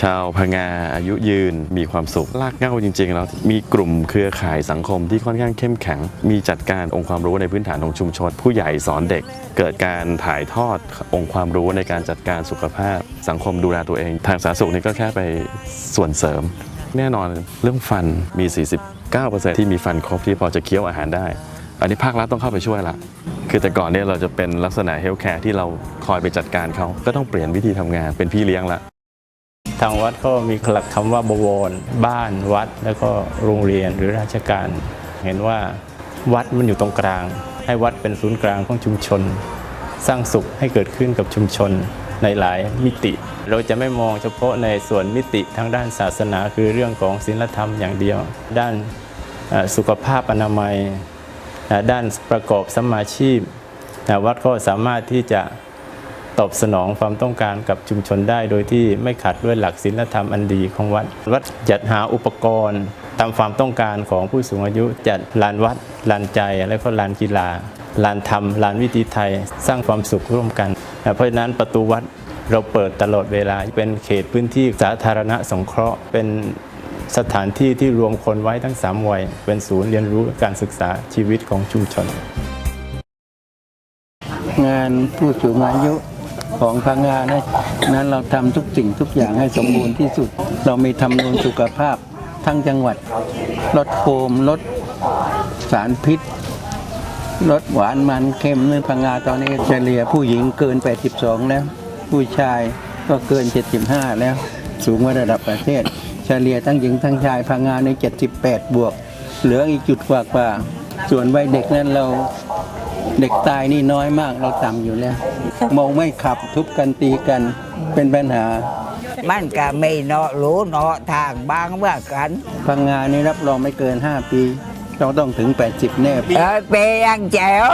ชาวพะงาอายุยืนมีความสุขลากเงาจริง ๆ แล้วมีกลุ่มเครือข่ายสังคมที่ค่อนข้างเข้มแข็ง มีจัดการองค์ความรู้ในพื้นฐานของชุมชน ผู้ใหญ่สอนเด็ก เกิดการถ่ายทอดองค์ความรู้ในการจัดการสุขภาพ สังคมดูแลตัวเอง ทางสาธารณสุขนี่ก็แค่ไปส่วนเสริม แน่นอนเรื่องฟันมี 49%ที่มีฟันครบที่พอจะเคี้ยวอาหารได้ อันนี้ภาครัฐต้องเข้าไปช่วยละคือแต่ก่อนเนี่ยเราจะเป็นลักษณะเฮลท์แคร์ที่เราคอยไปจัดการเขาก็ต้องเปลี่ยนวิธีทำงานเป็นพี่เลี้ยงละ ทางวัดก็มีหลักคำว่าบวร บ้านวัด แล้วก็โรงเรียนหรือราชการ เห็นว่าวัดมันอยู่ตรงกลาง ให้วัดเป็นศูนย์กลางของชุมชน สร้างสุขให้เกิดขึ้นกับชุมชนในหลายมิติ เราจะไม่มองเฉพาะในส่วนมิติทางด้านศาสนาคือเรื่องของศีลธรรมอย่างเดียว ด้านสุขภาพอนามัย ด้านประกอบสมาชีพวัดก็สามารถที่จะ ตอบสนองความต้องการกับชุมชนได้ โดยที่ไม่ขัดด้วยหลักศีลธรรมอันดีของวัด วัดจัดหาอุปกรณ์ตามความต้องการของผู้สูงอายุจัดลานวัดลานใจและก็ลานกีฬาลานธรรมลานวิถีไทย สร้างความสุขร่วมกัน เพราะฉะนั้นประตูวัดเราเปิดตลอดเวลาเป็นเขตพื้นที่สาธารณะสงเคราะห์ เป็นสถานที่ที่รวมคนไว้ทั้งสามวัย เป็นศูนย์เรียนรู้การศึกษาชีวิตของชุมชน งานผู้สูงอายุ ของพังงานนั้นเราทำทุกสิ่งทุกอย่างให้สมบูรณ์ที่สุด เรามีทำนูนสุขภาพทั้งจังหวัดลดโฟมลดสารพิษลดหวานมันเค็มในพังงาตอนนี้เฉลี่ยผู้หญิงเกิน 82 แล้ว ผู้ชายก็เกิน 75 แล้ว สูงกว่าระดับประเทศ เฉลี่ยทั้งหญิงทั้งชายพังงาใน 78 บวก เหลืออีกจุดกว่ากว่าๆส่วนวัยเด็กนั้นเรา เด็กตายนี่น้อยมากเราต่ำอยู่แล้วเมาไม่ขับทุบกันตีกันเป็นปัญหา มันก็ไม่เนาะรู้เนาะทางบางเมื่อกันพังงานนี่รับรองไม่เกิน 5 ปีเราต้องถึง 80 แน่เออเปยังแจ๋ว